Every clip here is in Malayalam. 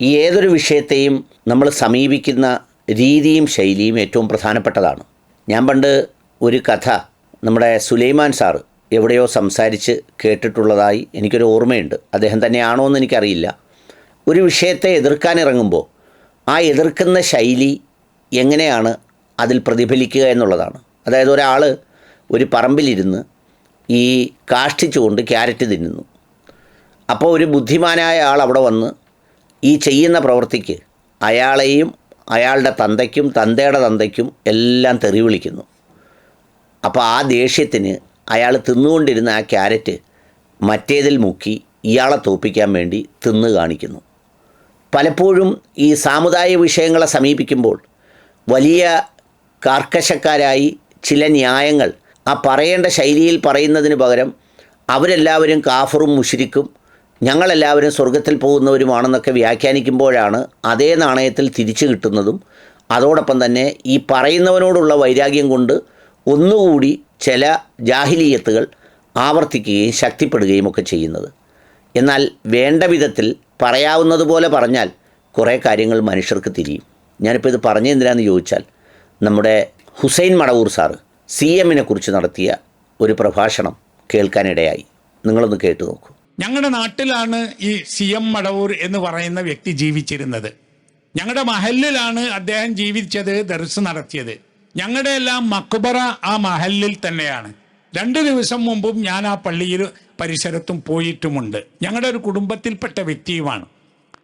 ഈ ഏതൊരു വിഷയത്തെയും നമ്മൾ സമീപിക്കുന്ന രീതിയും ശൈലിയും ഏറ്റവും പ്രധാനപ്പെട്ടതാണ്. ഞാൻ പണ്ട് ഒരു കഥ നമ്മുടെ സുലൈമാൻ സാറ് എവിടെയോ സംസാരിച്ച് കേട്ടിട്ടുള്ളതായി എനിക്കൊരു ഓർമ്മയുണ്ട്. അദ്ദേഹം തന്നെയാണോ എന്ന് എനിക്കറിയില്ല. ഒരു വിഷയത്തെ എതിർക്കാനിറങ്ങുമ്പോൾ ആ എതിർക്കുന്ന ശൈലി എങ്ങനെയാണ് അതിൽ പ്രതിഫലിക്കുക എന്നുള്ളതാണ്. അതായത് ഒരാൾ ഒരു പറമ്പിലിരുന്ന് ഈ കാഷ്ടിച്ചുകൊണ്ട് ക്യാരറ്റ് തിന്നുന്നു. അപ്പോൾ ഒരു ബുദ്ധിമാനായ ആൾ അവിടെ വന്ന് ഈ ചെയ്യുന്ന പ്രവൃത്തിക്ക് അയാളെയും അയാളുടെ തന്തയ്ക്കും തന്തയുടെ തന്തയ്ക്കും എല്ലാം തെറി വിളിക്കുന്നു. അപ്പോൾ ആ ദേഷ്യത്തിന് അയാൾ തിന്നുകൊണ്ടിരുന്ന ആ ക്യാരറ്റ് മറ്റേതിൽ മുക്കി ഇയാളെ തോപ്പിക്കാൻ വേണ്ടി തിന്ന് കാണിക്കുന്നു. പലപ്പോഴും ഈ സാമുദായിക വിഷയങ്ങളെ സമീപിക്കുമ്പോൾ വലിയ കാർക്കശക്കാരായി ചില ന്യായങ്ങൾ ആ പറയേണ്ട ശൈലിയിൽ പറയുന്നതിന് പകരം അവരെല്ലാവരും കാഫറും മുഷിരിക്കും ഞങ്ങളെല്ലാവരും സ്വർഗത്തിൽ പോകുന്നവരുമാണെന്നൊക്കെ വ്യാഖ്യാനിക്കുമ്പോഴാണ് അതേ നാണയത്തിൽ തിരിച്ചു കിട്ടുന്നതും അതോടൊപ്പം തന്നെ ഈ പറയുന്നവനോടുള്ള വൈരാഗ്യം കൊണ്ട് ഒന്നുകൂടി ചില ജാഹിലീയത്തുകൾ ആവർത്തിക്കുകയും ശക്തിപ്പെടുകയും ഒക്കെ ചെയ്യുന്നത്. എന്നാൽ വേണ്ട വിധത്തിൽ പറയാവുന്നതുപോലെ പറഞ്ഞാൽ കുറേ കാര്യങ്ങൾ മനുഷ്യർക്ക് തിരിയും. ഞാനിപ്പോൾ ഇത് പറഞ്ഞെന്തിനാന്ന് ചോദിച്ചാൽ നമ്മുടെ ഹുസൈൻ മടവൂർ സാറ് സി എമ്മിനെ കുറിച്ച് നടത്തിയ ഒരു പ്രഭാഷണം കേൾക്കാനിടയായി. നിങ്ങളൊന്ന് കേട്ടു നോക്കൂ. ഞങ്ങളുടെ നാട്ടിലാണ് ഈ സി എം മടവൂർ എന്ന് പറയുന്ന വ്യക്തി ജീവിച്ചിരുന്നത്. ഞങ്ങളുടെ മഹലിലാണ് അദ്ദേഹം ജീവിച്ചത് ദർസ് നടത്തിയത്. ഞങ്ങളുടെ എല്ലാം മക്ബറ ആ മഹലിൽ തന്നെയാണ്. രണ്ട് ദിവസം മുമ്പും ഞാൻ ആ പള്ളിയിൽ പരിസരത്തും പോയിട്ടുമുണ്ട്. ഞങ്ങളുടെ ഒരു കുടുംബത്തിൽപ്പെട്ട വ്യക്തിയുമാണ്.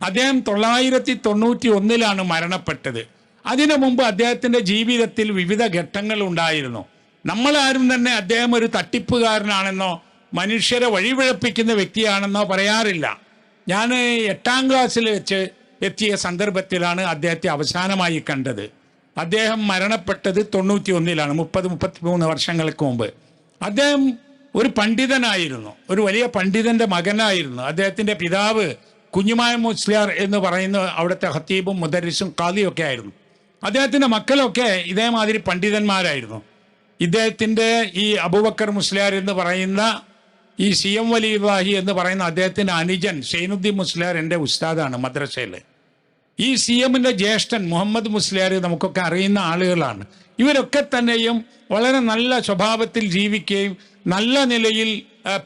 അദ്ദേഹം തൊള്ളായിരത്തി തൊണ്ണൂറ്റി ഒന്നിലാണ് മരണപ്പെട്ടത്. അതിനു മുമ്പ് അദ്ദേഹത്തിന്റെ ജീവിതത്തിൽ വിവിധ ഘട്ടങ്ങൾ ഉണ്ടായിരുന്നു. നമ്മളാരും തന്നെ അദ്ദേഹം ഒരു തട്ടിപ്പുകാരനാണെന്നോ മനുഷ്യരെ വഴിപിഴപ്പിക്കുന്ന വ്യക്തിയാണെന്നോ പറയാറില്ല. ഞാൻ എട്ടാം ക്ലാസ്സിൽ വെച്ച് എത്തിയ സന്ദർഭത്തിലാണ് അദ്ദേഹത്തെ അവസാനമായി കണ്ടത്. അദ്ദേഹം മരണപ്പെട്ടത് തൊണ്ണൂറ്റി ഒന്നിലാണ് മുപ്പത് മുപ്പത്തി മൂന്ന് വർഷങ്ങൾക്ക് മുമ്പ്. അദ്ദേഹം ഒരു പണ്ഡിതനായിരുന്നു ഒരു വലിയ പണ്ഡിതന്റെ മകനായിരുന്നു. അദ്ദേഹത്തിന്റെ പിതാവ് കുഞ്ഞുമായ മുസ്ലിയാർ എന്ന് പറയുന്ന അവിടുത്തെ ഹത്തീബും മുദരിസും കാദിയും ഒക്കെ ആയിരുന്നു. അദ്ദേഹത്തിന്റെ മക്കളൊക്കെ ഇതേമാതിരി പണ്ഡിതന്മാരായിരുന്നു. ഇദ്ദേഹത്തിന്റെ ഈ അബൂബക്കർ മുസ്ലിയാർ എന്ന് പറയുന്ന ഈ സി എം വലി ഇബ്രാഹി എന്ന് പറയുന്ന അദ്ദേഹത്തിന്റെ അനുജൻ സൈനുദ്ദീൻ മുസ്ലിയാർ എന്റെ ഉസ്താദാണ് മദ്രസയിൽ ഈ സി എമ്മിന്റെ ജ്യേഷ്ഠൻ മുഹമ്മദ് മുസ്ലിയാർ നമുക്കൊക്കെ അറിയുന്ന ആളുകളാണ്. ഇവരൊക്കെ തന്നെയും വളരെ നല്ല സ്വഭാവത്തിൽ ജീവിക്കുകയും നല്ല നിലയിൽ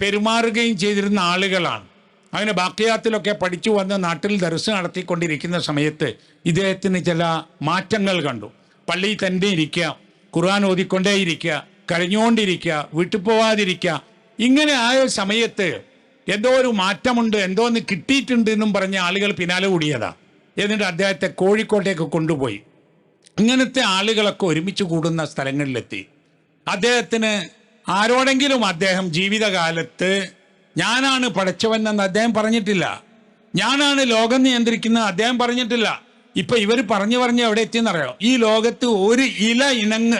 പെരുമാറുകയും ചെയ്തിരുന്ന ആളുകളാണ്. അങ്ങനെ ബാക്കിയാത്തിലൊക്കെ പഠിച്ചു വന്ന് നാട്ടിൽ ദർസ് നടത്തിക്കൊണ്ടിരിക്കുന്ന സമയത്ത് ഇദ്ദേഹത്തിന് ചില മാറ്റങ്ങൾ കണ്ടു. പള്ളിയിൽ തന്നെ ഇരിക്കുക ഖുർആൻ ഓതിക്കൊണ്ടേയിരിക്കുക കരഞ്ഞുകൊണ്ടിരിക്കുക വീട്ടിൽ പോവാതിരിക്കുക ഇങ്ങനെ ആയ സമയത്ത് എന്തോ ഒരു മാറ്റമുണ്ട് എന്തോ ഒന്ന് കിട്ടിയിട്ടുണ്ട് എന്നും പറഞ്ഞ ആളുകൾ പിന്നാലെ കൂടിയതാ. എന്നിട്ട് അദ്ദേഹത്തെ കോഴിക്കോട്ടേക്ക് കൊണ്ടുപോയി. ഇങ്ങനത്തെ ആളുകളൊക്കെ ഒരുമിച്ച് കൂടുന്ന സ്ഥലങ്ങളിലെത്തി. അദ്ദേഹത്തിന് ആരോടെങ്കിലും അദ്ദേഹം ജീവിതകാലത്ത് ഞാനാണ് പടച്ചവൻ എന്ന് അദ്ദേഹം പറഞ്ഞിട്ടില്ല. ഞാനാണ് ലോകം നിയന്ത്രിക്കുന്നത് അദ്ദേഹം പറഞ്ഞിട്ടില്ല. ഇപ്പൊ ഇവർ പറഞ്ഞു പറഞ്ഞ് എവിടെ എത്തിയെന്നറിയോ? ഈ ലോകത്ത് ഒരു ഇല ഇണങ്ങ്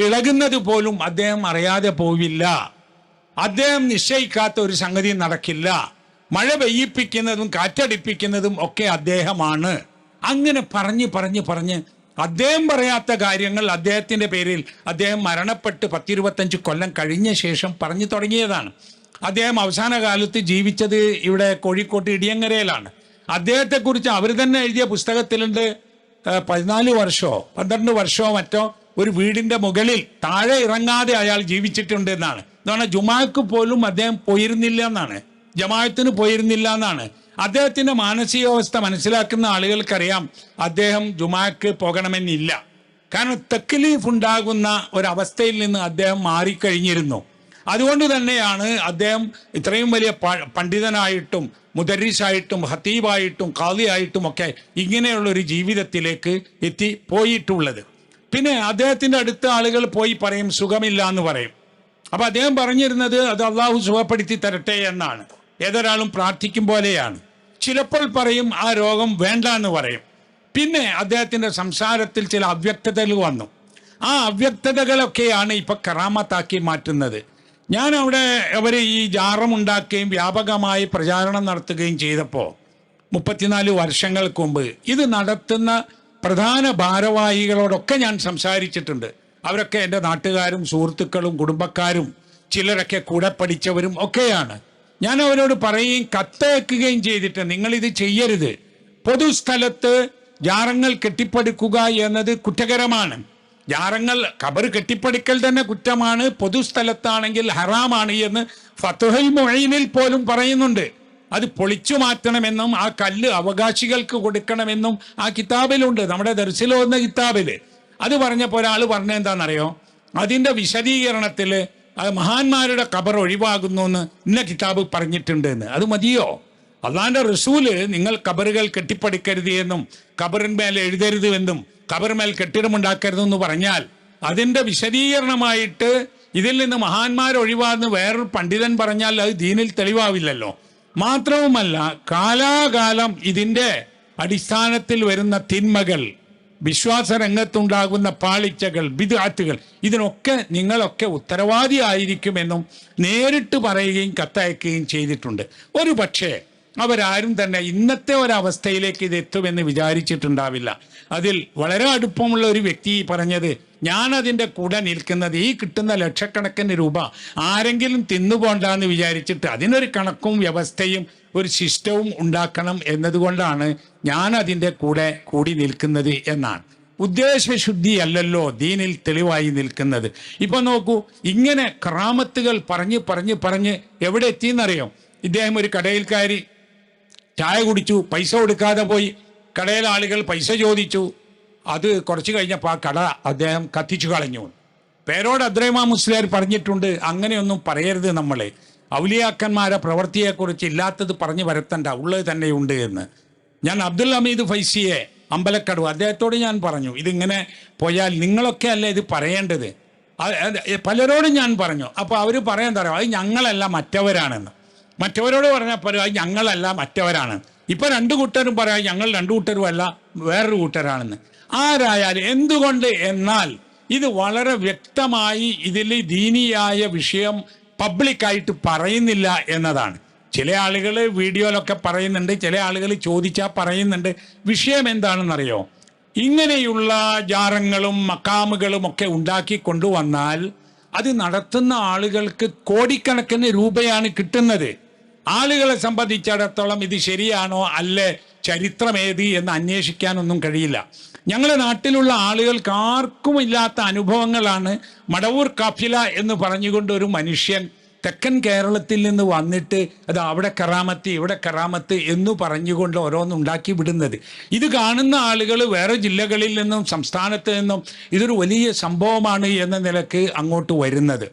ഇളകുന്നത് പോലും അദ്ദേഹം അറിയാതെ പോവില്ല. അദ്ദേഹം നിശ്ചയിക്കാത്ത ഒരു സംഗതി നടക്കില്ല. മഴ പെയ്യിപ്പിക്കുന്നതും കാറ്റടിപ്പിക്കുന്നതും ഒക്കെ അദ്ദേഹമാണ്. അങ്ങനെ പറഞ്ഞ് പറഞ്ഞ് പറഞ്ഞ് അദ്ദേഹം പറയാത്ത കാര്യങ്ങൾ അദ്ദേഹത്തിന്റെ പേരിൽ അദ്ദേഹം മരണപ്പെട്ട് പത്തിരുപത്തഞ്ച് കൊല്ലം കഴിഞ്ഞ ശേഷം പറഞ്ഞു തുടങ്ങിയതാണ്. അദ്ദേഹം അവസാന കാലത്ത് ജീവിച്ചത് ഇവിടെ കോഴിക്കോട്ട് ഇടിയങ്ങരയിലാണ്. അദ്ദേഹത്തെക്കുറിച്ച് അവർ തന്നെ എഴുതിയ പുസ്തകത്തിലുണ്ട്. പതിനാല് വർഷമോ പന്ത്രണ്ട് വർഷമോ മറ്റോ ഒരു വീടിന്റെ മുകളിൽ താഴെ ഇറങ്ങാതെ അയാൾ ജീവിച്ചിട്ടുണ്ട് എന്നാണ്. എന്ന് ജുമാക്ക് പോലും അദ്ദേഹം പോയിരുന്നില്ല എന്നാണ്. ജമാഅത്തിന് പോയിരുന്നില്ല എന്നാണ്. അദ്ദേഹത്തിന്റെ മാനസികാവസ്ഥ മനസ്സിലാക്കുന്ന ആളുകൾക്കറിയാം അദ്ദേഹം ജുമാക്ക് പോകണമെന്നില്ല. കാരണം തെക്കിലീഫ് ഉണ്ടാകുന്ന ഒരവസ്ഥയിൽ നിന്ന് അദ്ദേഹം മാറിക്കഴിഞ്ഞിരുന്നു. അതുകൊണ്ട് തന്നെയാണ് അദ്ദേഹം ഇത്രയും വലിയ പണ്ഡിതനായിട്ടും മുദരീസായിട്ടും ഹത്തീബായിട്ടും ഖാദിയായിട്ടും ഒക്കെ ഇങ്ങനെയുള്ള ഒരു ജീവിതത്തിലേക്ക് എത്തി പോയിട്ടുള്ളത്. പിന്നെ അദ്ദേഹത്തിന്റെ അടുത്ത ആളുകൾ പോയി പറയും സുഖമില്ല എന്ന് പറയും. അപ്പൊ അദ്ദേഹം പറഞ്ഞിരുന്നത് അത് അള്ളാഹു സുഖപ്പെടുത്തി തരട്ടെ എന്നാണ്. ഏതൊരാളും പ്രാർത്ഥിക്കും പോലെയാണ്. ചിലപ്പോൾ പറയും ആ രോഗം വേണ്ട എന്ന് പറയും. പിന്നെ അദ്ദേഹത്തിന്റെ സംസാരത്തിൽ ചില അവ്യക്തതകൾ വന്നു. ആ അവ്യക്തതകളൊക്കെയാണ് ഇപ്പൊ കറാമത്താക്കി മാറ്റുന്നത്. ഞാൻ അവിടെ അവർ ഈ ജാറം ഉണ്ടാക്കുകയും വ്യാപകമായി പ്രചാരണം നടത്തുകയും ചെയ്തപ്പോൾ മുപ്പത്തിനാല് വർഷങ്ങൾക്ക് മുമ്പ് ഇത് നടത്തുന്ന പ്രധാന ഭാരവാഹികളോടൊക്കെ ഞാൻ സംസാരിച്ചിട്ടുണ്ട്. അവരൊക്കെ എന്റെ നാട്ടുകാരും സുഹൃത്തുക്കളും കുടുംബക്കാരും ചിലരൊക്കെ കൂടെ പഠിച്ചവരും ഒക്കെയാണ്. ഞാൻ അവരോട് പറയുകയും കത്തയക്കുകയും ചെയ്തിട്ട് നിങ്ങളിത് ചെയ്യരുത്. പൊതുസ്ഥലത്ത് ജാറങ്ങൾ കെട്ടിപ്പടുക്കുക എന്നത് കുറ്റകരമാണ്. ജാറങ്ങൾ കബർ കെട്ടിപ്പടുക്കൽ തന്നെ കുറ്റമാണ്. പൊതുസ്ഥലത്താണെങ്കിൽ ഹറാമാണ് എന്ന് ഫത്തുഹൽ മൊഴീനിൽ പോലും പറയുന്നുണ്ട്. അത് പൊളിച്ചു മാറ്റണമെന്നും ആ കല്ല് അവകാശികൾക്ക് കൊടുക്കണമെന്നും ആ കിതാബിലുണ്ട്. നമ്മുടെ ദർശിലോ എന്ന കിതാബിൽ. അത് പറഞ്ഞപ്പോൾ ഒരാൾ പറഞ്ഞ എന്താണെന്നറിയോ അതിന്റെ വിശദീകരണത്തിൽ അത് മഹാന്മാരുടെ കബർ ഒഴിവാകുന്നു എന്ന് ഇന്ന കിതാബ് പറഞ്ഞിട്ടുണ്ട് എന്ന് അത് മതിയോ? അള്ളാന്റെ റസൂൽ നിങ്ങൾ കബറുകൾ കെട്ടിപ്പടിക്കരുത് എന്നും കബറിന്മേൽ എഴുതരുത് എന്നും കബറിന്മേൽ കെട്ടിടമുണ്ടാക്കരുതെന്ന് പറഞ്ഞാൽ അതിന്റെ വിശദീകരണമായിട്ട് ഇതിൽ നിന്ന് മഹാന്മാർ ഒഴിവാന്ന് വേറൊരു പണ്ഡിതൻ പറഞ്ഞാൽ അത് ദീനിൽ തെളിവാവില്ലല്ലോ. മാത്രവുമല്ല കാലാകാലം ഇതിന്റെ അടിസ്ഥാനത്തിൽ വരുന്ന തിന്മകൾ വിശ്വാസ രംഗത്തുണ്ടാകുന്ന പാളിച്ചകൾ വിദാത്തുകൾ ഇതിനൊക്കെ നിങ്ങളൊക്കെ ഉത്തരവാദി ആയിരിക്കുമെന്നും നേരിട്ട് പറയുകയും കത്തയക്കുകയും ചെയ്തിട്ടുണ്ട്. ഒരു പക്ഷേ അവരാരും തന്നെ ഇന്നത്തെ ഒരവസ്ഥയിലേക്ക് ഇത് എത്തുമെന്ന് വിചാരിച്ചിട്ടുണ്ടാവില്ല. അതിൽ വളരെ അടുപ്പമുള്ള ഒരു വ്യക്തി പറഞ്ഞത് ഞാൻ അതിന്റെ കൂടെ നിൽക്കുന്നത് ഈ കിട്ടുന്ന ലക്ഷക്കണക്കിന് രൂപ ആരെങ്കിലും തിന്നുപോണ്ടെന്ന് വിചാരിച്ചിട്ട് അതിനൊരു കണക്കും വ്യവസ്ഥയും ഒരു ശിഷ്ടവും ഉണ്ടാക്കണം എന്നതുകൊണ്ടാണ് ഞാനതിന്റെ കൂടെ കൂടി നിൽക്കുന്നത് എന്നാണ്. ഉദ്ദേശശുദ്ധി അല്ലല്ലോ ദീനിൽ തെളിവായി നിൽക്കുന്നത്. ഇപ്പൊ നോക്കൂ ഇങ്ങനെ ക്രാമത്തുകൾ പറഞ്ഞ് പറഞ്ഞ് പറഞ്ഞ് എവിടെ എത്തിയെന്നറിയോ? ഇദ്ദേഹം ഒരു കടയിൽ കയറി ചായ കുടിച്ചു പൈസ കൊടുക്കാതെ പോയി. കടയിലെ ആളുകൾ പൈസ ചോദിച്ചു. അത് കുറച്ച് കഴിഞ്ഞപ്പോൾ ആ കട അദ്ദേഹം കത്തിച്ചു കളഞ്ഞു. പേരോട് അദ്രൈമ മുസ്ലിയാർ പറഞ്ഞിട്ടുണ്ട് അങ്ങനെയൊന്നും പറയരുത് നമ്മളെ. ഔലിയാക്കന്മാരെ പ്രവൃത്തിയെക്കുറിച്ച് ഇല്ലാത്തത് പറഞ്ഞു വരത്തണ്ട ഉള്ളത് തന്നെയുണ്ട് എന്ന്. ഞാൻ അബ്ദുൽ ഹമീദ് ഫൈസിയെ അമ്പലക്കടവ് അദ്ദേഹത്തോട് ഞാൻ പറഞ്ഞു ഇതിങ്ങനെ പോയാൽ നിങ്ങളൊക്കെ അല്ലേ ഇത് പറയേണ്ടത്? പലരോടും ഞാൻ പറഞ്ഞു അപ്പോൾ അവർ പറയാൻ തരാം അത് ഞങ്ങളല്ല മറ്റവരാണെന്ന്. മറ്റവരോട് പറഞ്ഞപ്പോൾ അത് ഞങ്ങളല്ല മറ്റവരാണ് ഇപ്പൊ രണ്ട് കൂട്ടരും പറയാം ഞങ്ങൾ രണ്ട് കൂട്ടരും അല്ല വേറൊരു കൂട്ടരാണെന്ന്. ആരായാലും എന്തുകൊണ്ട് എന്നാൽ ഇത് വളരെ വ്യക്തമായി ഇതിൽ ദീനിയായ വിഷയം പബ്ലിക്കായിട്ട് പറയുന്നില്ല എന്നതാണ്. ചില ആളുകൾ വീഡിയോയിലൊക്കെ പറയുന്നുണ്ട് ചില ആളുകൾ ചോദിച്ചാൽ പറയുന്നുണ്ട്. വിഷയം എന്താണെന്നറിയോ? ഇങ്ങനെയുള്ള ജാറങ്ങളും മക്കാമുകളും ഒക്കെ ഉണ്ടാക്കി കൊണ്ടുവന്നാൽ അത് നടത്തുന്ന ആളുകൾക്ക് കോടിക്കണക്കിന് രൂപയാണ് കിട്ടുന്നത്. ആളുകളെ സംബന്ധിച്ചിടത്തോളം ഇത് ശരിയാണോ അല്ലേ? ചരിത്രമേത് എന്ന് അന്വേഷിക്കാനൊന്നും കഴിയില്ല. ഞങ്ങളുടെ നാട്ടിലുള്ള ആളുകൾക്ക് ആർക്കും ഇല്ലാത്ത അനുഭവങ്ങളാണ് മടവൂർ കാഫില എന്ന് പറഞ്ഞുകൊണ്ട് ഒരു മനുഷ്യൻ തെക്കൻ കേരളത്തിൽ നിന്ന് വന്നിട്ട് അത് അവിടെ കറാമത്ത് ഇവിടെ കറാമത്ത് എന്ന് പറഞ്ഞുകൊണ്ട് ഓരോന്നുണ്ടാക്കി വിടുന്നത്. ഇത് കാണുന്ന ആളുകൾ വേറെ ജില്ലകളിൽ നിന്നും സംസ്ഥാനത്ത് നിന്നും ഇതൊരു വലിയ സംഭവമാണ് എന്ന നിലയ്ക്ക് അങ്ങോട്ട് വരുന്നത്.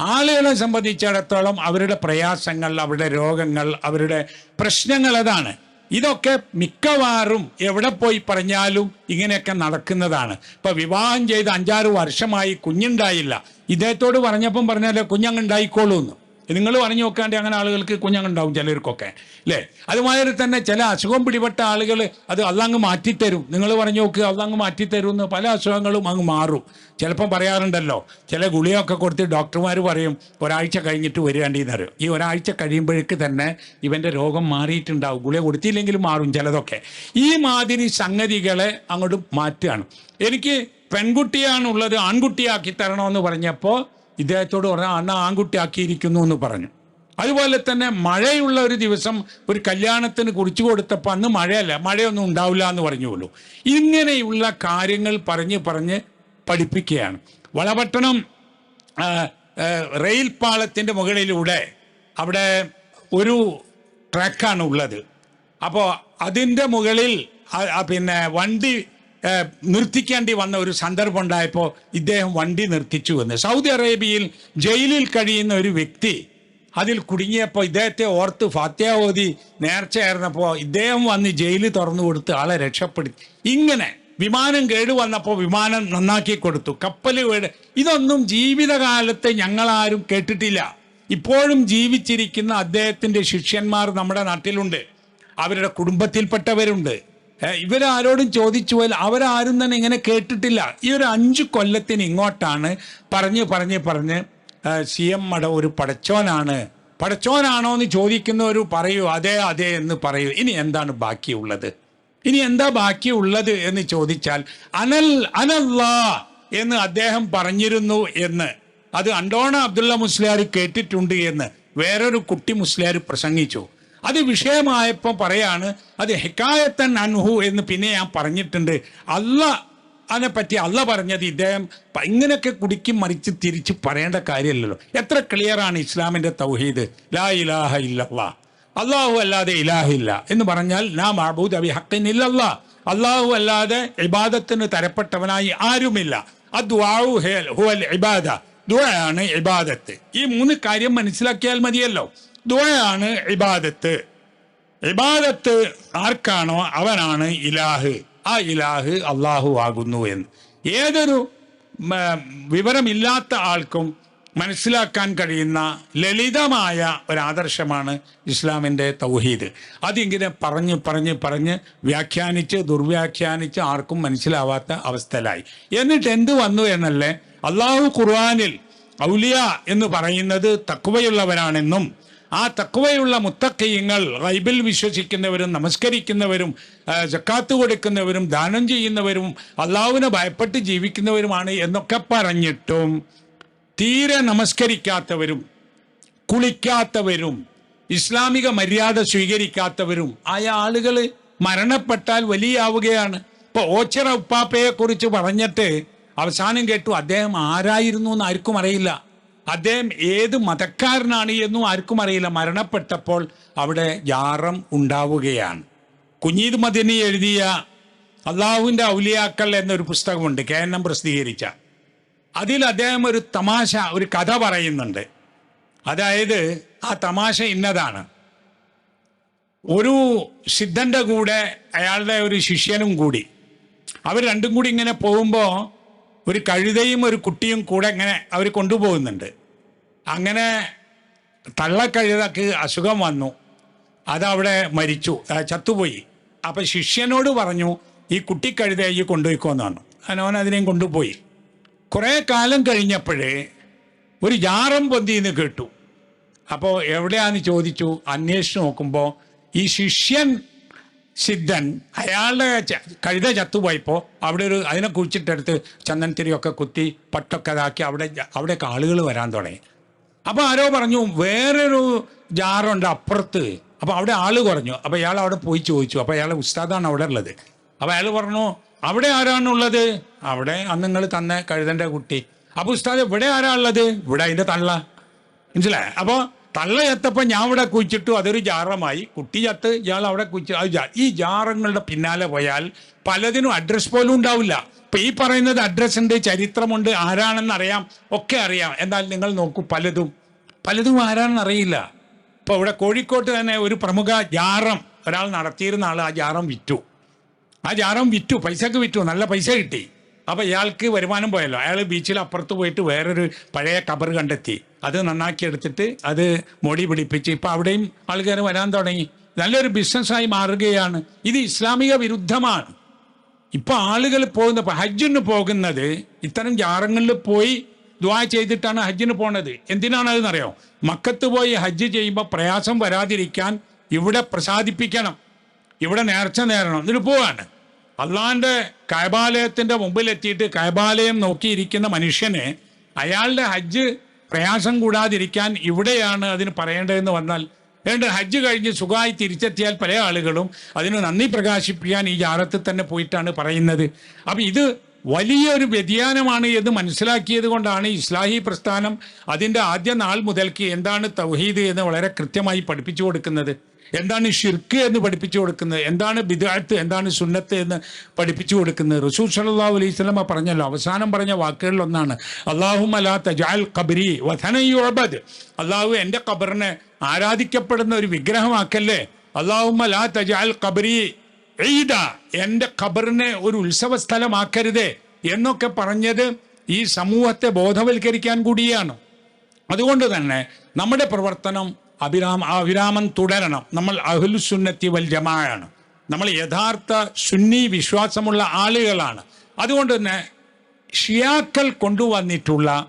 ആളുകളെ സംബന്ധിച്ചിടത്തോളം അവരുടെ പ്രയാസങ്ങൾ അവരുടെ രോഗങ്ങൾ അവരുടെ പ്രശ്നങ്ങൾ അതാണ്. ഇതൊക്കെ മിക്കവാറും എവിടെ പോയി പറഞ്ഞാലും ഇങ്ങനെയൊക്കെ നടക്കുന്നതാണ്. ഇപ്പൊ വിവാഹം ചെയ്ത് അഞ്ചാറ് വർഷമായി കുഞ്ഞുണ്ടായില്ല. ഇദ്ദേഹത്തോട് പറഞ്ഞപ്പം പറഞ്ഞാലേ കുഞ്ഞങ്ങുണ്ടായിക്കോളൂ എന്ന് നിങ്ങൾ പറഞ്ഞു നോക്കാണ്ട് അങ്ങനെ ആളുകൾക്ക് കുഞ്ഞങ്ങുണ്ടാവും ചിലർക്കൊക്കെ അല്ലേ അതുമാതിരി തന്നെ ചില അസുഖം പിടിപെട്ട ആളുകൾ അത് അതങ്ങ് മാറ്റിത്തരും. നിങ്ങൾ പറഞ്ഞു നോക്കുക അതങ്ങ് മാറ്റിത്തരും എന്ന് പല അസുഖങ്ങളും അങ്ങ് മാറും. ചിലപ്പം പറയാറുണ്ടല്ലോ ചില ഗുളിയൊക്കെ കൊടുത്ത് ഡോക്ടർമാർ പറയും ഒരാഴ്ച കഴിഞ്ഞിട്ട് വരികയാണ്ടിന്ന് ഈ ഒരാഴ്ച കഴിയുമ്പോഴേക്ക് തന്നെ ഇവന്റെ രോഗം മാറിയിട്ടുണ്ടാവും. ഗുളിക കൊടുത്തില്ലെങ്കിലും മാറും ചിലതൊക്കെ. ഈ മാതിരി സംഗതികളെ അങ്ങോട്ട് മാറ്റുകയാണ്. എനിക്ക് പെൺകുട്ടിയാണുള്ളത് ആൺകുട്ടിയാക്കി തരണമെന്ന് പറഞ്ഞപ്പോൾ ഇദ്ദേഹത്തോട് പറഞ്ഞാൽ അണ്ണ ആൺകുട്ടിയാക്കിയിരിക്കുന്നു എന്ന് പറഞ്ഞു. അതുപോലെ തന്നെ മഴയുള്ള ഒരു ദിവസം ഒരു കല്യാണത്തിന് കുറിച്ചു കൊടുത്തപ്പോൾ അന്ന് മഴയല്ല മഴയൊന്നും ഉണ്ടാവില്ല എന്ന് പറഞ്ഞുള്ളൂ ഇങ്ങനെയുള്ള കാര്യങ്ങൾ പറഞ്ഞ് പറഞ്ഞ് പഠിപ്പിക്കുകയാണ്. വളപട്ടണം റെയിൽ പാളത്തിന്റെ മുകളിലൂടെ അവിടെ ഒരു ട്രാക്കാണ് ഉള്ളത്. അപ്പോൾ അതിന്റെ മുകളിൽ പിന്നെ വണ്ടി നിർത്തിക്കേണ്ടി വന്ന ഒരു സന്ദർഭം ഉണ്ടായപ്പോൾ ഇദ്ദേഹം വണ്ടി നിർത്തിച്ചു എന്ന്. സൗദി അറേബ്യയിൽ ജയിലിൽ കഴിയുന്ന ഒരു വ്യക്തി അതിൽ കുടുങ്ങിയപ്പോൾ ഇദ്ദേഹത്തെ ഓർത്ത് ഫാത്യാവതി നേർച്ചയായിരുന്നപ്പോൾ ഇദ്ദേഹം വന്ന് ജയിലിൽ തുറന്നു കൊടുത്ത് ആളെ രക്ഷപ്പെടുത്തി. ഇങ്ങനെ വിമാനം കേടുവന്നപ്പോൾ വിമാനം നന്നാക്കി കൊടുത്തു. കപ്പൽ കേട്. ഇതൊന്നും ജീവിതകാലത്ത് ഞങ്ങളാരും കേട്ടിട്ടില്ല. ഇപ്പോഴും ജീവിച്ചിരിക്കുന്ന അദ്ദേഹത്തിന്റെ ശിഷ്യന്മാർ നമ്മുടെ നാട്ടിലുണ്ട്. അവരുടെ കുടുംബത്തിൽപ്പെട്ടവരുണ്ട്. ഇവരാരോടും ചോദിച്ചു പോയാൽ അവരാരും തന്നെ ഇങ്ങനെ കേട്ടിട്ടില്ല. ഈ ഒരു അഞ്ചു കൊല്ലത്തിന് ഇങ്ങോട്ടാണ് പറഞ്ഞ് പറഞ്ഞ് പറഞ്ഞ് സി എം മട ഒരു പടച്ചോനാണ്. പടച്ചോനാണോ എന്ന് ചോദിക്കുന്നവർ പറയൂ അതെ അതെ എന്ന് പറയൂ. ഇനി എന്താണ് ബാക്കിയുള്ളത്? ഇനി എന്താ ബാക്കിയുള്ളത് എന്ന് ചോദിച്ചാൽ അനൽ അനല്ലാ എന്ന് അദ്ദേഹം പറഞ്ഞിരുന്നു എന്ന്. അത് അണ്ടോണ അബ്ദുള്ള മുസ്ലിയാർ കേട്ടിട്ടുണ്ട് എന്ന്. വേറൊരു കുട്ടി മുസ്ലിയാർ പ്രസംഗിച്ചു. അത് വിഷയമായപ്പോൾ പറയാണ് അത് ഹെക്കായത്തൻ അൻഹു എന്ന് പിന്നെ ഞാൻ പറഞ്ഞിട്ടുണ്ട്. അല്ല അതിനെപ്പറ്റി അല്ല പറഞ്ഞത് ഇദ്ദേഹം ഇങ്ങനെയൊക്കെ കുടിക്കും മറിച്ച് തിരിച്ച് പറയേണ്ട കാര്യമല്ലല്ലോ. എത്ര ക്ലിയറാണ് ഇസ്ലാമിന്റെ തൗഹീദ്? ലാ ഇലാഹ ഇല്ലല്ലാ. അള്ളാഹു അല്ലാതെ ഇലാഹില്ല എന്ന് പറഞ്ഞാൽ നാ മഹബൂദ് അബി ഹക്കിൻ ഇല്ലല്ല. അള്ളാഹു അല്ലാതെ ഇബാദത്തിന് തരപ്പെട്ടവനായി ആരുമില്ല. ഹുവൽ ഇബാദ. ദുആയാണ് ഇബാദത്ത്. ഈ മൂന്ന് കാര്യം മനസ്സിലാക്കിയാൽ മതിയല്ലോ. ദുആയാണ് ഇബാദത്ത്. ഇബാദത്ത് ആർക്കാണോ അവനാണ് ഇലാഹ്. ആ ഇലാഹ് അള്ളാഹു ആകുന്നു എന്ന്. ഏതൊരു വിവരമില്ലാത്ത ആൾക്കും മനസ്സിലാക്കാൻ കഴിയുന്ന ലളിതമായ ഒരാദർശമാണ് ഇസ്ലാമിന്റെ തൗഹീദ്. അതിങ്ങനെ പറഞ്ഞ് പറഞ്ഞ് പറഞ്ഞ് വ്യാഖ്യാനിച്ച് ദുർവ്യാഖ്യാനിച്ച് ആർക്കും മനസ്സിലാവാത്ത അവസ്ഥയിലായി. എന്നിട്ട് എന്ത് വന്നു എന്നല്ലേ? അള്ളാഹു ഖുർആാനിൽ ഔലിയ എന്ന് പറയുന്നത് തക്കുവയുള്ളവരാണെന്നും ആ തക്കുവയുള്ള മുത്തക്കയ്യങ്ങൾ റൈബിൽ വിശ്വസിക്കുന്നവരും നമസ്കരിക്കുന്നവരും ജക്കാത്ത് കൊടുക്കുന്നവരും ദാനം ചെയ്യുന്നവരും അള്ളാഹുവിനെ ഭയപ്പെട്ട് ജീവിക്കുന്നവരുമാണ് എന്നൊക്കെ പറഞ്ഞിട്ടും തീരെ നമസ്കരിക്കാത്തവരും കുളിക്കാത്തവരും ഇസ്ലാമിക മര്യാദ സ്വീകരിക്കാത്തവരും ആയ ആളുകൾ മരണപ്പെട്ടാൽ വലിയാവുകയാണ്. ഇപ്പൊ ഓച്ചിറ ഉപ്പാപ്പയെ കുറിച്ച് പറഞ്ഞിട്ട് അവസാനം കേട്ടു അദ്ദേഹം ആരായിരുന്നു എന്ന് ആർക്കും അറിയില്ല. അദ്ദേഹം ഏത് മതക്കാരനാണ് എന്നും ആർക്കും അറിയില്ല. മരണപ്പെട്ടപ്പോൾ അവിടെ ജാറം ഉണ്ടാവുകയാണ്. കുഞ്ഞീദ് മദിനി എഴുതിയ അള്ളാഹുവിന്റെ ഔലിയാക്കൾ എന്നൊരു പുസ്തകമുണ്ട്. കെ എൻ എം പ്രസിദ്ധീകരിച്ച. അതിൽ അദ്ദേഹം ഒരു തമാശ ഒരു കഥ പറയുന്നുണ്ട്. അതായത് ആ തമാശ ഇന്നതാണ്. ഒരു സിദ്ധന്റെ കൂടെ അയാളുടെ ഒരു ശിഷ്യനും കൂടി. അവർ രണ്ടും കൂടി ഇങ്ങനെ പോകുമ്പോൾ ഒരു കഴുതയും ഒരു കുട്ടിയും കൂടെ ഇങ്ങനെ അവർ കൊണ്ടുപോകുന്നുണ്ട്. അങ്ങനെ തള്ളക്കഴുതക്ക് അസുഖം വന്നു. അതവിടെ മരിച്ചു. ചത്തുപോയി. അപ്പം ശിഷ്യനോട് പറഞ്ഞു ഈ കുട്ടിക്കഴുതയെ ഈ പറഞ്ഞു അവൻ അതിനെയും കൊണ്ടുപോയി. കുറേ കാലം കഴിഞ്ഞപ്പോഴേ ഒരു ജാറം പൊന്തിന്ന് കേട്ടു. അപ്പോൾ എവിടെയാന്ന് ചോദിച്ചു? അന്വേഷിച്ച് നോക്കുമ്പോൾ ഈ ശിഷ്യൻ സിദ്ധൻ അയാളുടെ കഴുത ചത്തുപോയപ്പോൾ അവിടെ ഒരു അതിനെ കുഴിച്ചിട്ടെടുത്ത് ചന്ദനത്തിരിയൊക്കെ കുത്തി പട്ടൊക്കെ ഇതാക്കി അവിടെ അവിടെയൊക്കെ ആളുകൾ വരാൻ തുടങ്ങി. അപ്പോൾ ആരോ പറഞ്ഞു വേറൊരു ജാറുണ്ട് അപ്പുറത്ത്. അപ്പോൾ അവിടെ ആൾ കുറഞ്ഞു. അപ്പോൾ ഇയാൾ അവിടെ പോയി ചോദിച്ചു. അപ്പോൾ അയാളെ ഉസ്താദാണ് അവിടെ ഉള്ളത്. അപ്പോൾ അയാൾ പറഞ്ഞു അവിടെ ആരാണുള്ളത് അവിടെ അന്ന് നിങ്ങൾ തന്ന കഴുതന്റെ കുട്ടി. അപ്പോൾ ഉസ്താദ് ഇവിടെ ആരാ ഉള്ളത്? ഇവിടെ അതിന്റെ തള്ള. മനസ്സിലായ? അപ്പോൾ തള്ള ചത്തപ്പോൾ ഞാൻ ഇവിടെ കുഴിച്ചിട്ടു. അതൊരു ജാറമായി. കുട്ടി ചത്ത് ഇയാൾ അവിടെ കുഴിച്ചു. അത് ഈ ജാറങ്ങളുടെ പിന്നാലെ പോയാൽ പലതിനും അഡ്രസ് പോലും ഉണ്ടാവില്ല. ഇപ്പൊ ഈ പറയുന്നത് അഡ്രസ് ഉണ്ട് ചരിത്രമുണ്ട് ആരാണെന്ന് അറിയാം ഒക്കെ അറിയാം. എന്നാൽ നിങ്ങൾ നോക്കൂ പലതും. പലതും ആരാണെന്ന് അറിയില്ല. ഇപ്പൊ ഇവിടെ കോഴിക്കോട്ട് തന്നെ ഒരു പ്രമുഖ ജാറം ഒരാൾ നടത്തിയിരുന്ന ആൾ ആ ജാറം വിറ്റു. ആ ജാറം വിറ്റു പൈസക്ക് വിറ്റു നല്ല പൈസ കിട്ടി. അപ്പൊ ഇയാൾക്ക് വരുമാനം പോയല്ലോ. അയാൾ ബീച്ചിൽ അപ്പുറത്ത് പോയിട്ട് വേറൊരു പഴയ കബർ കണ്ടെത്തി. അത് നന്നാക്കി എടുത്തിട്ട് അത് മൊടി പിടിപ്പിച്ച് ഇപ്പം അവിടെയും ആൾക്കാർ വരാൻ തുടങ്ങി. നല്ലൊരു ബിസിനസ്സായി മാറുകയാണ്. ഇത് ഇസ്ലാമിക വിരുദ്ധമാണ്. ഇപ്പൊ ആളുകൾ പോകുന്ന ഹജ്ജിന് പോകുന്നത് ഇത്തരം ജാറങ്ങളിൽ പോയി ദ്വാ ചെയ്തിട്ടാണ് ഹജ്ജിന് പോണത്. എന്തിനാണ് അതെന്നറിയോ മക്കത്ത് പോയി ഹജ്ജ് ചെയ്യുമ്പോൾ പ്രയാസം വരാതിരിക്കാൻ ഇവിടെ പ്രസാദിപ്പിക്കണം. ഇവിടെ നേർച്ച നേരണം. എന്നിട്ട് പോവാണ്. അള്ളാന്റെ കൈബാലയത്തിന്റെ മുമ്പിലെത്തിയിട്ട് കൈബാലയം നോക്കിയിരിക്കുന്ന മനുഷ്യനെ അയാളുടെ ഹജ്ജ് പ്രയാസം കൂടാതിരിക്കാൻ ഇവിടെയാണ് അതിന് പറയേണ്ടതെന്ന് വന്നാൽ ഏണ്ട് ഹജ്ജ് കഴിഞ്ഞ് സുഖമായി തിരിച്ചെത്തിയാൽ പല ആളുകളും അതിന് നന്ദി പ്രകാശിപ്പിക്കാൻ ഈ ജാറത്തിൽ തന്നെ പോയിട്ടാണ് പറയുന്നത്. അപ്പം ഇത് വലിയൊരു വ്യതിയാനമാണ് എന്ന് മനസ്സിലാക്കിയത് കൊണ്ടാണ് ഇസ്ലാഹി പ്രസ്ഥാനം അതിന്റെ ആദ്യ നാൾ മുതൽക്ക് എന്താണ് തൗഹീദ് എന്ന് വളരെ കൃത്യമായി പഠിപ്പിച്ചു കൊടുക്കുന്നത്. എന്താണ് ഷിർക്ക് എന്ന് പഠിപ്പിച്ചു കൊടുക്കുന്നത്? എന്താണ് ബിദാത്ത് എന്താണ് സുന്നത്ത് എന്ന് പഠിപ്പിച്ചു കൊടുക്കുന്നത്? റസൂൽ സല്ലല്ലാഹു അലൈഹി സ്വലമ പറഞ്ഞല്ലോ. അവസാനം പറഞ്ഞ വാക്കുകളിലൊന്നാണ് അള്ളാഹു അലാ തജാൽ ഖബരി വധനയുഅബദ് അള്ളാഹു എന്റെ ഖബറിനെ ആരാധിക്കപ്പെടുന്ന ഒരു വിഗ്രഹമാക്കല്ലേ? അള്ളാഹു അലാ തജാൽ ഖബരി ഈദ. എന്റെ ഖബറിനെ ഒരു ഉത്സവ സ്ഥലമാക്കരുതേ എന്നൊക്കെ പറഞ്ഞത് ഈ സമൂഹത്തെ ബോധവൽക്കരിക്കാൻ കൂടിയാണ്. അതുകൊണ്ട് തന്നെ നമ്മുടെ പ്രവർത്തനം അഭിരാമ അഭിരാമം തുടരണം. നമ്മൾ അഹുലുസുന്നത്തി വൽ ജമായാണ്. നമ്മൾ യഥാർത്ഥ സുന്നി വിശ്വാസമുള്ള ആളുകളാണ്. അതുകൊണ്ട് തന്നെ ഷിയാക്കൾ കൊണ്ടുവന്നിട്ടുള്ള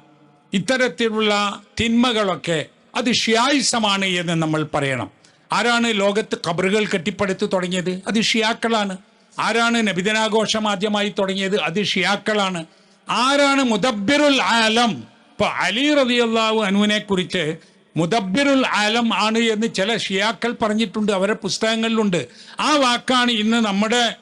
ഇത്തരത്തിലുള്ള തിന്മകളൊക്കെ അത് ഷിയായിസമാണ് എന്ന് നമ്മൾ പറയണം. ആരാണ് ലോകത്ത് ഖബറുകൾ കെട്ടിപ്പടുത്ത് തുടങ്ങിയത്? അത് ഷിയാക്കളാണ്. ആരാണ് നബിദിനാഘോഷം ആദ്യമായി തുടങ്ങിയത്? അത് ഷിയാക്കളാണ്. ആരാണ് മുദബ്ബിറുൽ ആലം? ഇപ്പൊ അലി റബിയുള്ള അനുവിനെ കുറിച്ച് മുദബ്ബിറുൽ ആലം ആണ് എന്ന് ചില ഷിയാക്കൾ പറഞ്ഞിട്ടുണ്ട് അവരെ പുസ്തകങ്ങളിലുണ്ട്. ആ വാക്കാണ് ഇന്ന് നമ്മുടെ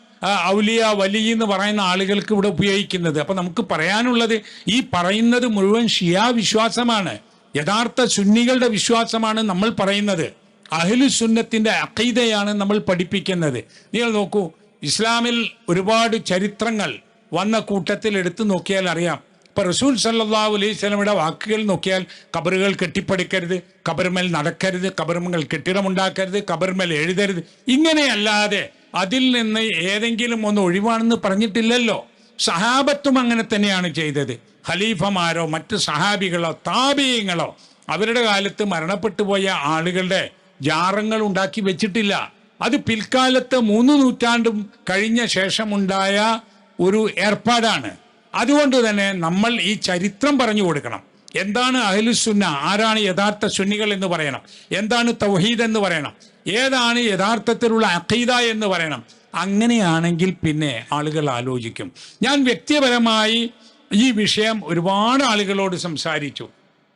ഔലിയ വലി എന്ന് പറയുന്ന ആളുകൾക്ക് ഇവിടെ ഉപയോഗിക്കുന്നത്. അപ്പൊ നമുക്ക് പറയാനുള്ളത് ഈ പറയുന്നത് മുഴുവൻ ഷിയാ വിശ്വാസമാണ്. യഥാർത്ഥ സുന്നികളുടെ വിശ്വാസമാണ് നമ്മൾ പറയുന്നത്. അഹ്ലു സുന്നത്തിന്റെ അഖീദയാണ് നമ്മൾ പഠിപ്പിക്കുന്നത്. നിങ്ങൾ നോക്കൂ ഇസ്ലാമിൽ ഒരുപാട് ചരിത്രങ്ങൾ വന്ന കൂട്ടത്തിൽ എടുത്തു നോക്കിയാൽ അറിയാം. ഇപ്പൊ റസൂൽ സല്ലല്ലാഹു അലൈഹി വാക്കുകൾ നോക്കിയാൽ കബറുകൾ കെട്ടിപ്പടുക്കരുത് കബർമേൽ നടക്കരുത് കബർമകൾ കെട്ടിടമുണ്ടാക്കരുത് കബർമേൽ എഴുതരുത്. ഇങ്ങനെയല്ലാതെ അതിൽ നിന്ന് ഏതെങ്കിലും ഒന്ന് ഒഴിവാണെന്ന് പറഞ്ഞിട്ടില്ലല്ലോ. സഹാബത്തും അങ്ങനെ തന്നെയാണ് ചെയ്തത്. ഖലീഫമാരോ മറ്റ് സഹാബികളോ താപീയങ്ങളോ അവരുടെ കാലത്ത് മരണപ്പെട്ടു പോയ ആളുകളുടെ ജാറങ്ങൾ ഉണ്ടാക്കി വെച്ചിട്ടില്ല. അത് പിൽക്കാലത്ത് മൂന്ന് നൂറ്റാണ്ടും കഴിഞ്ഞ ശേഷമുണ്ടായ ഒരു ഏർപ്പാടാണ്. അതുകൊണ്ട് തന്നെ നമ്മൾ ഈ ചരിത്രം പറഞ്ഞു കൊടുക്കണം. എന്താണ് അഹ്ലുസുന്ന ആരാണ് യഥാർത്ഥ സുന്നികൾ എന്ന് പറയണം. എന്താണ് തൗഹീദ് എന്ന് പറയണം. ഏതാണ് യഥാർത്ഥത്തിലുള്ള അഖീദ എന്ന് പറയണം. അങ്ങനെയാണെങ്കിൽ പിന്നെ ആളുകൾ ആലോചിക്കും. ഞാൻ വ്യക്തിപരമായി ഈ വിഷയം ഒരുപാട് ആളുകളോട് സംസാരിച്ചു.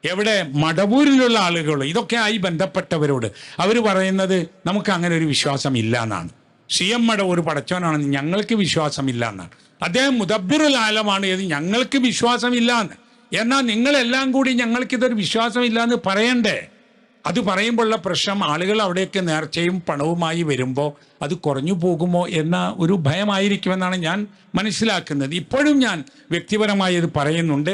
എവിടെ? മടവൂരിലുള്ള ആളുകൾ. ഇതൊക്കെ ആയി ബന്ധപ്പെട്ടവരോട്. അവർ പറയുന്നത് നമുക്ക് അങ്ങനെ ഒരു വിശ്വാസം ഇല്ല എന്നാണ്. സി എം മടവൂർ പടച്ചോനാണെന്ന് ഞങ്ങൾക്ക് വിശ്വാസമില്ല എന്നാണ്. അദ്ദേഹം മുദബിറുൽ ആലമാണ് ഇത് ഞങ്ങൾക്ക് വിശ്വാസമില്ല എന്ന് എന്നാൽ നിങ്ങളെല്ലാം കൂടി ഞങ്ങൾക്ക് ഇതൊരു എന്ന് പറയണ്ടേ? അത് പറയുമ്പോഴുള്ള പ്രശ്നം ആളുകൾ അവിടെയൊക്കെ നേർച്ചയും പണവുമായി വരുമ്പോൾ അത് കുറഞ്ഞു പോകുമോ എന്ന ഒരു ഭയമായിരിക്കുമെന്നാണ് ഞാൻ മനസ്സിലാക്കുന്നത്. ഇപ്പോഴും ഞാൻ വ്യക്തിപരമായി ഇത് പറയുന്നുണ്ട്.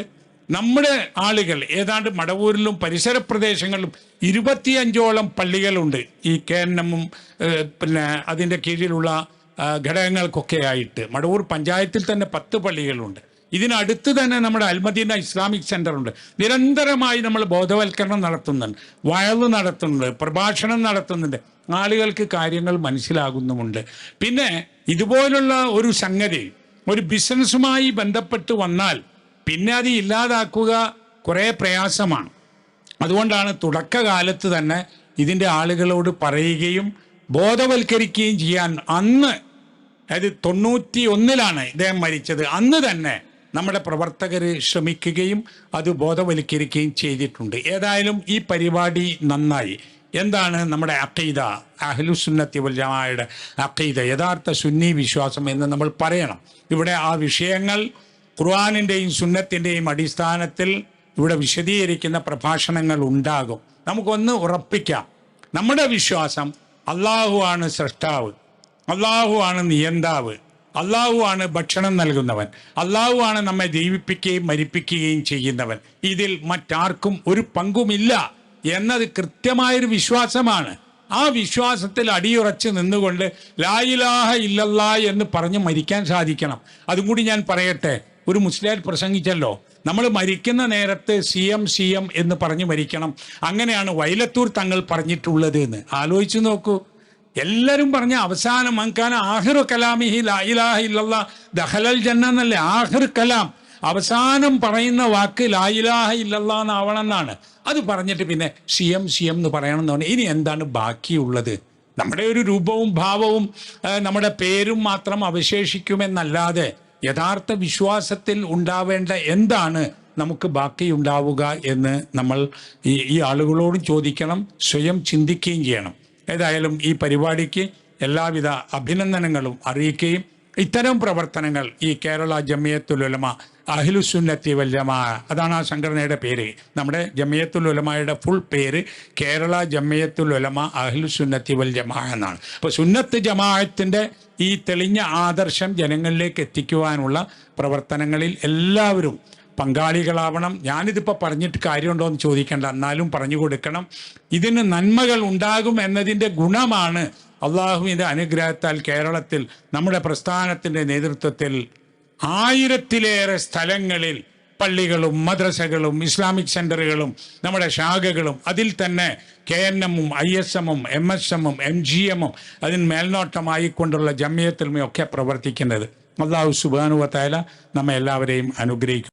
നമ്മുടെ ആളുകൾ ഏതാണ്ട് മടവൂരിലും പരിസര പ്രദേശങ്ങളിലും ഇരുപത്തിയഞ്ചോളം പള്ളികളുണ്ട്. ഈ കെ എൻ എമ്മും പിന്നെ അതിന്റെ കീഴിലുള്ള ആ, ഘടകങ്ങൾക്കൊക്കെ ആയിട്ട്. മടവൂർ പഞ്ചായത്തിൽ തന്നെ പത്ത് പള്ളികളുണ്ട്. ഇതിനടുത്ത് തന്നെ നമ്മുടെ അൽമദീന ഇസ്ലാമിക് സെന്റർ ഉണ്ട് നിരന്തരമായി നമ്മൾ ബോധവൽക്കരണം നടത്തുന്നുണ്ട്. വയൽ നടത്തുന്നുണ്ട്. പ്രഭാഷണം നടത്തുന്നുണ്ട്. ആളുകൾക്ക് കാര്യങ്ങൾ മനസ്സിലാകുന്നുമുണ്ട്. പിന്നെ ഇതുപോലുള്ള ഒരു സംഗതി ഒരു ബിസിനസ്സുമായി ബന്ധപ്പെട്ട് വന്നാൽ പിന്നെ അത് ഇല്ലാതാക്കുക കുറേ പ്രയാസമാണ്. അതുകൊണ്ടാണ് തുടക്കകാലത്ത് തന്നെ ഇതിന്റെ ആളുകളോട് പറയുകയും ബോധവൽക്കരിക്കുകയും ചെയ്യാൻ അന്ന് അതായത് തൊണ്ണൂറ്റി ഒന്നിലാണ് ഇദ്ദേഹം മരിച്ചത്. അന്ന് തന്നെ നമ്മുടെ പ്രവർത്തകർ ശ്രമിക്കുകയും അത് ബോധവൽക്കരിക്കുകയും ചെയ്തിട്ടുണ്ട്. ഏതായാലും ഈ പരിപാടി നന്നായി. എന്താണ് നമ്മുടെ അക്കീദ അഹ്ലുസുന്നത്തി വൽ ജമാഅയുടെ അക്കീദ യഥാർത്ഥ സുന്നി വിശ്വാസം എന്ന് നമ്മൾ പറയണം. ഇവിടെ ആ വിഷയങ്ങൾ ഖുർആാനിന്റെയും സുന്നത്തിന്റെയും അടിസ്ഥാനത്തിൽ ഇവിടെ വിശദീകരിക്കുന്ന പ്രഭാഷണങ്ങൾ ഉണ്ടാകും. നമുക്കൊന്ന് ഉറപ്പിക്കാം. നമ്മുടെ വിശ്വാസം അള്ളാഹു ആണ് സൃഷ്ടാവ്. അള്ളാഹു ആണ് നിയന്താവ്. അള്ളാഹു ആണ് ഭക്ഷണം നൽകുന്നവൻ. അള്ളാഹു ആണ് നമ്മെ ജീവിപ്പിക്കുകയും മരിപ്പിക്കുകയും ചെയ്യുന്നവൻ. ഇതിൽ മറ്റാർക്കും ഒരു പങ്കുമില്ല എന്നത് കൃത്യമായൊരു വിശ്വാസമാണ്. ആ വിശ്വാസത്തിൽ അടിയുറച്ച് നിന്നുകൊണ്ട് ലായിലാഹ ഇല്ലല്ലാ എന്ന് പറഞ്ഞ് മരിക്കാൻ സാധിക്കണം. അതും കൂടി ഞാൻ പറയട്ടെ ഒരു മുസ്ലിം പ്രസംഗിച്ചല്ലോ നമ്മൾ മരിക്കുന്ന നേരത്ത് സി എം സി എം എന്ന് പറഞ്ഞ് മരിക്കണം. അങ്ങനെയാണ് വൈലത്തൂർ തങ്ങൾ പറഞ്ഞിട്ടുള്ളത് എന്ന്. ആലോചിച്ചു നോക്കൂ. എല്ലാവരും പറഞ്ഞ അവസാനം മങ്കാന ആഹിറു കലാമിഹി ലാ ഇലാഹ ഇല്ലല്ലാ ദഹലൽ ജന്ന എന്നല്ലേ ആഹിർ കലാം. അവസാനം പറയുന്ന വാക്ക് ലായിലാഹ ഇല്ലല്ലാ എന്നാവണം എന്നാണ് അത് പറഞ്ഞിട്ട് പിന്നെ ഷിയം ഷിയം എന്ന് പറയണം എന്ന് പറഞ്ഞാൽ ഇനി എന്താണ് ബാക്കിയുള്ളത്? നമ്മുടെ ഒരു രൂപവും ഭാവവും നമ്മുടെ പേരും മാത്രം അവശേഷിക്കുമെന്നല്ലാതെ യഥാർത്ഥ വിശ്വാസത്തിൽ ഉണ്ടാവേണ്ട എന്താണ് നമുക്ക് ബാക്കിയുണ്ടാവുക എന്ന് നമ്മൾ ഈ ആളുകളോട് ചോദിക്കണം സ്വയം ചിന്തിക്കുകയും ചെയ്യണം. ഏതായാലും ഈ പരിപാടിക്ക് എല്ലാവിധ അഭിനന്ദനങ്ങളും അറിയിക്കുകയും ഇത്തരം പ്രവർത്തനങ്ങൾ ഈ കേരള ജമിയത്തുൽ ഉലമ അഖിലുസുന്നത്തി വൽ ജമാ അതാണ് ആ സംഘടനയുടെ പേര്. നമ്മുടെ ജമിയത്തുൽ ഉലമയുടെ ഫുൾ പേര് കേരള ജമിയത്തുൽ ഉലമ അഖിലുസുന്നത്തി വൽ ജമാ എന്നാണ്. അപ്പോൾ സുന്നത്ത് ജമാഅത്തിന്റെ ഈ തെളിഞ്ഞ ആദർശം ജനങ്ങളിലേക്ക് എത്തിക്കുവാനുള്ള പ്രവർത്തനങ്ങളിൽ എല്ലാവരും പങ്കാളികളാവണം. ഞാനിതിപ്പോൾ പറഞ്ഞിട്ട് കാര്യമുണ്ടോ എന്ന് ചോദിക്കേണ്ട. എന്നാലും പറഞ്ഞു കൊടുക്കണം. ഇതിന് നന്മകൾ ഉണ്ടാകും എന്നതിന്റെ ഗുണമാണ് അള്ളാഹുവിന്റെ അനുഗ്രഹത്താൽ കേരളത്തിൽ നമ്മുടെ പ്രസ്ഥാനത്തിന്റെ നേതൃത്വത്തിൽ ആയിരത്തിലേറെ സ്ഥലങ്ങളിൽ പള്ളികളും മദ്രസകളും ഇസ്ലാമിക് സെന്ററുകളും നമ്മുടെ ശാഖകളും അതിൽ തന്നെ കെ എൻ എമ്മും ഐ എസ് എമ്മും എം എസ് എമ്മും എം ജി എമ്മും അതിന് മേൽനോട്ടമായിക്കൊണ്ടുള്ള ജമ്മിയത്തിലുമൊക്കെ പ്രവർത്തിക്കുന്നത്. അള്ളാഹു സുബാനുവത്തായ നമ്മെ എല്ലാവരെയും അനുഗ്രഹിക്കും.